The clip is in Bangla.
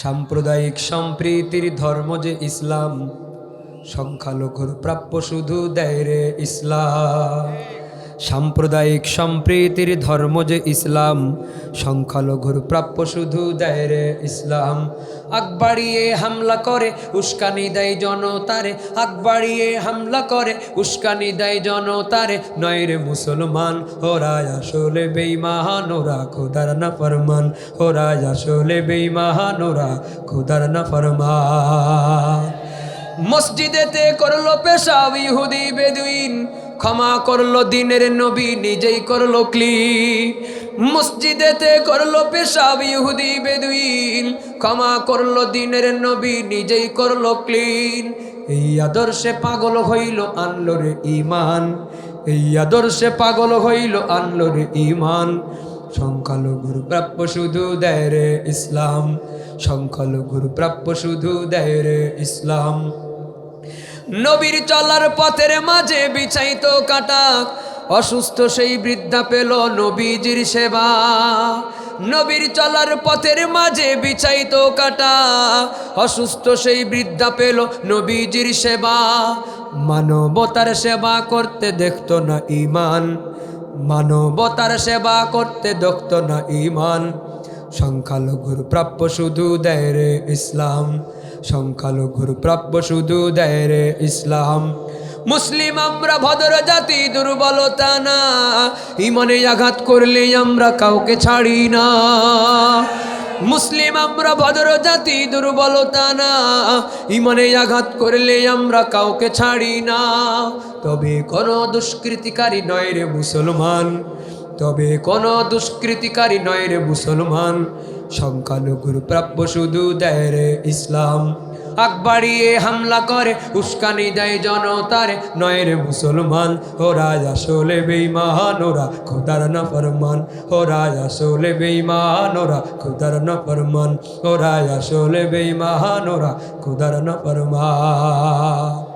সাম্প্রদায়িক সম্প্রীতির ধর্ম যে ইসলাম সংখ্যালঘুর প্রাপ্য শুধু দেয় রে ইসলাম। সাম্প্রদায়িক সম্প্রীতির ধর্ম যে ইসলাম, সংখ্যালঘুর প্রাপ্য শুধু দেয় রে ইসলাম। আগ বাড়িয়ে হামলা করে, উস্কানি দেয় জনতারে। আগ বাড়িয়ে হামলা করে, উস্কানি দেয় জনতারে। নয় রে মুসলমান ওরা আসলে বেইমান ওরা খোদার না ফরমান ওরা আসলে বেইমান ওরা খোদার না ফরমান মসজিদেতে করল পেশাব ইহুদি বেদুইন। ক্ষমা করল দিনের নবী, নিজেই করল ক্লিন। মসজিদেতে করল পেশাব ইহুদি, বেদুইন। ক্ষমা করল দিনের নবী, নিজেই করল ক্লিন। এই আদর্শে পাগল হইল আনলো রে ইমান এই আদর্শে পাগল হইল আনলো রে ইমান সংখ্যালঘুর প্রাপ্য শুধু দেয় রে ইসলাম। সংখ্যালঘুর প্রাপ্য শুধু দেয় রে ইসলাম। নবীর চলার পথের মাঝে বিছাইতো কাটা অসুস্থ সেই বৃদ্ধা পেল নবীজির সেবা। নবীর চলার পথের মাঝে বিছাইতো কাটা অসুস্থ সেই বৃদ্ধা পেল নবীজির সেবা। মানবতার সেবা করতে দেখত না ইমান মানবতার সেবা করতে দেখত না ইমান সংখ্যালঘুর প্রাপ্য শুধু দেয় রে ইসলাম। সংখ্যালঘুর প্রাপ্য শুধু দেয় রে ইসলাম। মুসলিম আমরা, ভদ্র জাতি, দুর্বলতা না। ইমানে আঘাত করলে আমরা কাউকে ছাড়ি না। মুসলিম আমরা, ভদ্র জাতি, দুর্বলতা না। ইমানে আঘাত করলে আমরা কাউকে ছাড়ি না। তবে কোনো দুষ্কৃতিকারী নয় রে মুসলমান। তবে কোনো দুষ্কৃতিকারী নয় রে মুসলমান। সংখ্যালঘুর প্রাপ্য শুধু দেয় রে ইসলাম। আগ বাড়িয়ে হামলা করে, উস্কানি দেয় জনতারে। নয় রে মুসলমান, ওরা আসলে বেইমান ওরা খোদার না ফরমান ওরা আসলে বেইমান ওরা খোদার না ফরমান ওরা আসলে বেইমান ওরা খোদার না ফরমান